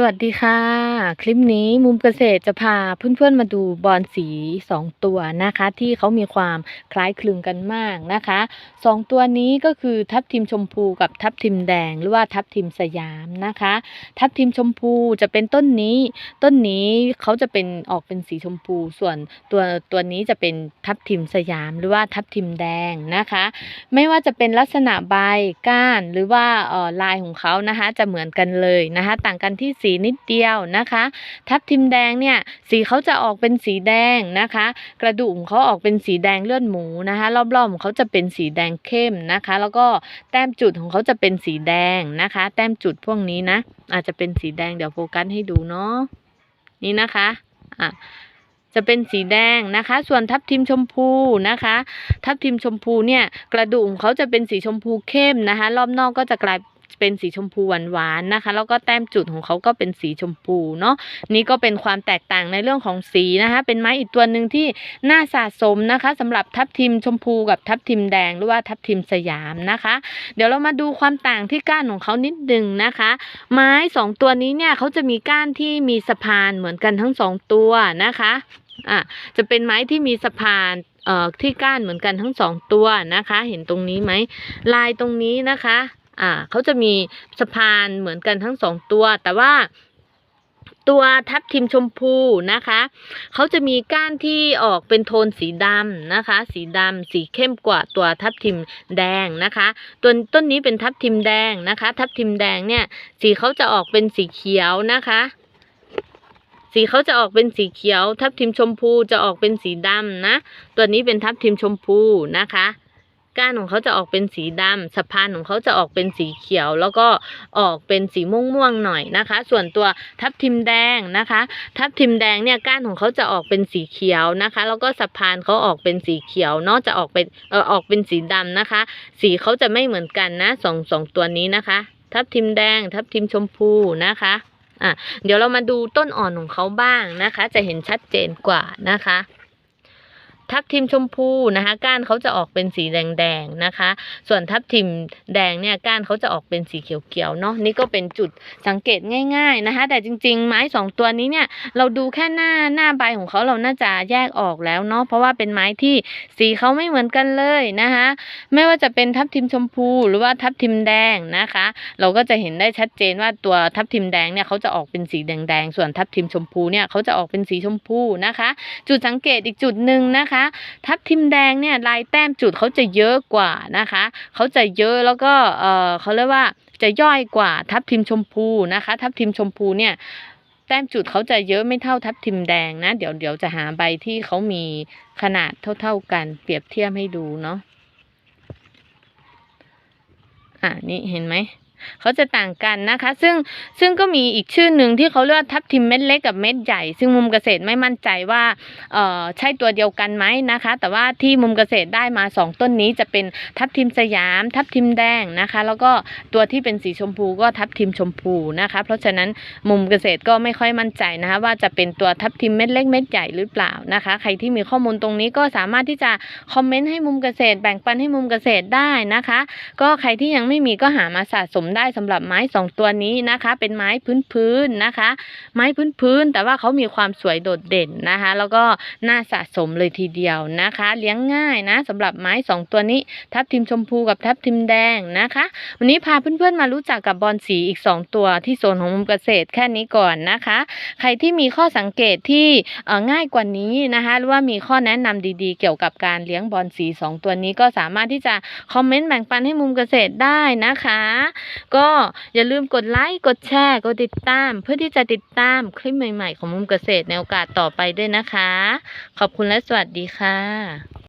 สวัสดีค่ะ คลิปนี้มุมเกษตรจะพาเพื่อนๆมาดูบอนสี2ตัวนะคะ ที่เขามีความคล้ายคลึงกันมากนะคะสองตัวนี้ก็คือทับทิมชมพูกับทับทิมแดงหรือว่าทับทิมสยามนะคะ ทับทิมชมพูจะเป็นต้นนี้ ต้นนี้เขาจะเป็นออกเป็นสีชมพู ส่วนตัวตัวนี้จะเป็นทับทิมสยามหรือว่าทับทิมแดงนะคะ ไม่ว่าจะเป็นลักษณะใบก้านหรือว่าออลายของเขานะคะ จะเหมือนกันเลยนะคะ ต่างกันที่สีีนิดเดียวนะคะ ทับทิมแดงเนี่ยสีเขาจะออกเป็นสีแดงนะคะ กระดูกเขาออกเป็นสีแดงเลือดหมูนะคะ รอบๆของเขาจะเป็นสีแดงเข้มนะคะ แล้วก็แต้มจุดของเขาจะเป็นสีแดงนะคะ แต้มจุดพวกนี้นะ อาจจะเป็นสีแดงเดี๋ยวโฟกัสให้ดูเนาะนี่นะคะอะจะเป็นสีแดงนะคะ ส่วนทับทิมชมพูนะคะ ทับทิมชมพูเนี่ยกระดูกเขาจะเป็นสีชมพูเข้มนะคะ รอบนอกก็จะกลาย เป็นสีชมพูหวานๆนะคะ แล้วก็แต้มจุดของเขาก็เป็นสีชมพูเนาะนี่ก็เป็นความแตกต่างในเรื่องของสีนะคะ เป็นไม้อีกตัวหนึ่งที่น่าสะสมนะคะสำหรับทับทิมชมพูกับทับทิมแดงหรือว่าทับทิมสยามนะคะ เดี๋ยวเรามาดูความต่างที่ก้านของเขานิดนึงนะคะ ไม้สองตัวนี้เนี่ยเขาจะมีก้านที่มีสะพานเหมือนกันทั้งสองตัวนะคะอะจะเป็นไม้ที่มีสะพานเอ่อที่ก้านเหมือนกันทั้งสองตัวนะคะ เห็นตรงนี้ไหมลายตรงนี้นะคะ อ่าเขาจะมีสะพานเหมือนกันทั้งสองตัว แต่ว่าตัวทับทิมชมพูนะคะ เขาจะมีก้านที่ออกเป็นโทนสีดำนะคะ สีดำสีเข้มกว่าตัวทับทิมแดงนะคะต้นต้นนี้เป็นทับทิมแดงนะคะ ทับทิมแดงเนี่ย สีเขาจะออกเป็นสีเขียวนะคะ สีเขาจะออกเป็นสีเขียว ทับทิมชมพูจะออกเป็นสีดำนะ ตัวนี้เป็นทับทิมชมพูนะคะ ก้านของเขาจะออกเป็นสีดำสะพานของเขาจะออกเป็นสีเขียว แล้วก็ออกเป็นสีม่วงม่วงๆหน่อยนะคะ ส่วนตัวทับทิมแดงนะคะ ทับทิมแดงเนี่ยก้านของเขาจะออกเป็นสีเขียวนะคะ แล้วก็สะพานเขาออกเป็นสีเขียวเนอกจะออกเป็นเออออกเป็นสีดำนะคะ สีเขาจะไม่เหมือนกันนะสองสองตัวนี้นะคะ ทับทิมแดง ทับทิมชมพูนะคะอะเดี๋ยวเรามาดูต้นอ่อนของเขาบ้างนะคะ จะเห็นชัดเจนกว่านะคะ ทับทิมชมพูนะคะ ก้านเขาจะออกเป็นสีแดงๆนะคะ ส่วนทับทิมแดงเนี่ยก้านเขาจะออกเป็นสีเขียวๆเนาะนี่ก็เป็นจุดสังเกตง่าย ๆนะคะ แต่จริง ๆ ไม้สองตัวนี้เนี่ยเราดูแค่หน้าหน้าใบของเขาเราน่าจะแยกออกแล้วเนาะเพราะว่าเป็นไม้ที่สีเขาไม่เหมือนกันเลยนะคะ ไม่ว่าจะเป็นทับทิมชมพูหรือว่าทับทิมแดงนะคะ เราก็จะเห็นได้ชัดเจนว่าตัวทับทิมแดงเนี่ยเขาจะออกเป็นสีแดงๆส่วนทับทิมชมพูเนี่ยเขาจะออกเป็นสีชมพูนะคะ จุดสังเกตอีกจุดหนึ่งนะคะทับทิมแดงเนี่ยลายแต้มจุดเขาจะเยอะกว่านะคะเขาจะเยอะแล้วก็เออเขาเรียกว่าจะย่อยกว่าทับทิมชมพูนะคะ ทับทิมชมพูเนี่ยแต้มจุดเขาจะเยอะไม่เท่าทับทิมแดงนะ เดี๋ยวเดี๋ยวจะหาใบที่เขามีขนาดเท่าๆกัน เปรียบเทียบให้ดูเนาะอะนี่เห็นไหม เขาจะต่างกันนะคะ ซึ่งซึ่งก็มีอีกชื่อหนึ่งที่เขาเรียกว่าทับทิมเม็ดเล็กกับเม็ดใหญ่ ซึ่งมุมเกษตรไม่มั่นใจว่าเอ่อใช่ตัวเดียวกันไหมนะคะ แต่ว่าที่มุมเกษตรได้มาสองต้นนี้จะเป็นทับทิมสยาม ทับทิมแดงนะคะ แล้วก็ตัวที่เป็นสีชมพูก็ทับทิมชมพูนะคะ เพราะฉะนั้นมุมเกษตรก็ไม่ค่อยมั่นใจนะคะว่าจะเป็นตัวทับทิมเม็ดเล็กเม็ดใหญ่หรือเปล่านะคะ ใครที่มีข้อมูลตรงนี้ก็สามารถที่จะคอมเมนต์ให้มุมเกษตร แบ่งปันให้มุมเกษตรได้นะคะ ก็ใครที่ยังไม่มีก็หามาสะสมได้สำหรับไม้สองตัวนี้นะคะ เป็นไม้พื้นๆนะคะ ไม้พื้นๆแต่ว่าเขามีความสวยโดดเด่นนะคะ แล้วก็น่าสะสมเลยทีเดียวนะคะ เลี้ยงง่ายนะสำหรับไม้สองตัวนี้ ทับทิมชมพูกับทับทิมแดงนะคะ วันนี้พาเพื่อนๆมารู้จักกับบอลสีอีก2ตัวที่โซนของมุมเกษตรแค่นี้ก่อนนะคะ ใครที่มีข้อสังเกตที่ง่ายกว่านี้นะคะหรือว่ามีข้อแนะนำดีๆ เกี่ยวกับการเลี้ยงบอลสี2ตัวนี้ก็สามารถที่จะคอมเมนต์แบ่งปันให้มุมเกษตรได้นะคะก็อย่าลืมกดไลค์กดแชร์ กดติดตาม เพื่อที่จะติดตามคลิปใหม่ ๆ ของมุมเกษตรในโอกาสต่อไปด้วยนะคะ ขอบคุณและสวัสดีค่ะ